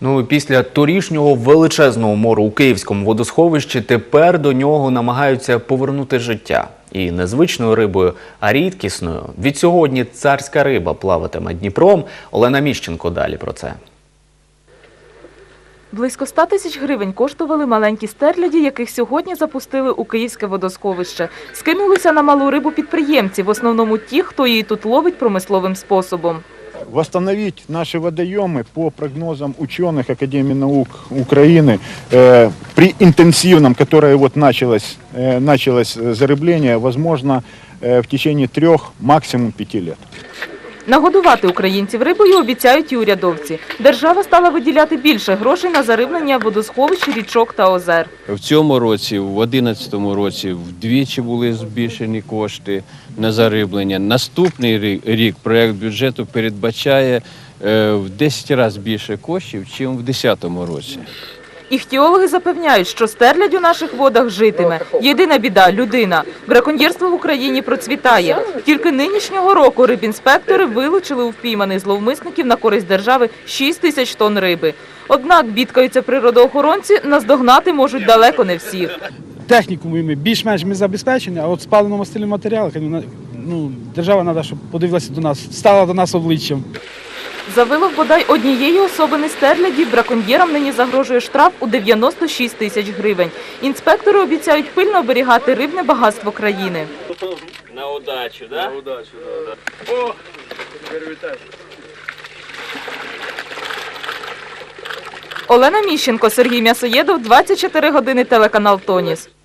Ну після торішнього величезного мору у Київському водосховищі тепер до нього намагаються повернути життя. І не звичною рибою, а рідкісною. Від сьогодні царська риба плаватиме Дніпром. Олена Міщенко далі про це. Близько 100 тисяч гривень коштували маленькі стерляді, яких сьогодні запустили у Київське водосховище. Скинулися на малу рибу підприємці, в основному ті, хто її тут ловить промисловим способом Восстановить наши водоемы по прогнозам ученых Академии наук Украины э, при интенсивном, которое вот началось, э, началось э, зарыбление, возможно э, в течение трех, максимум пяти лет. Нагодувати українців рибою обіцяють і урядовці. Держава стала виділяти більше грошей на зариблення водосховищ, річок та озер. В цьому році, в 2011 році, вдвічі були збільшені кошти на зариблення. Наступний рі- рік проект бюджету передбачає е, в 10 разів більше коштів, ніж в 2010 році. Іхтіологи запевняють, що стерлядь у наших водах житиме. Єдина біда – людина. Браконьєрство в Україні процвітає. Тільки нинішнього року рибінспектори вилучили у впійманих зловмисників на користь держави 6 тисяч тонн риби. Однак, бідкаються природоохоронці, наздогнати можуть далеко не всіх. технікумами ми більш-менш ми забезпечені, а от з паливно-мастильним матеріалом, ну, держава треба, щоб подивилася до нас, стала до нас обличчям. За вилов бодай однієї особини стерляді браконьєрам нині загрожує штраф у 96 тисяч гривень. Інспектори обіцяють пильно оберігати рибне багатство країни. На удачу, да? На удачу, Олена Міщенко, Сергій М'ясоєдов, 24 години, телеканал «Тоніс».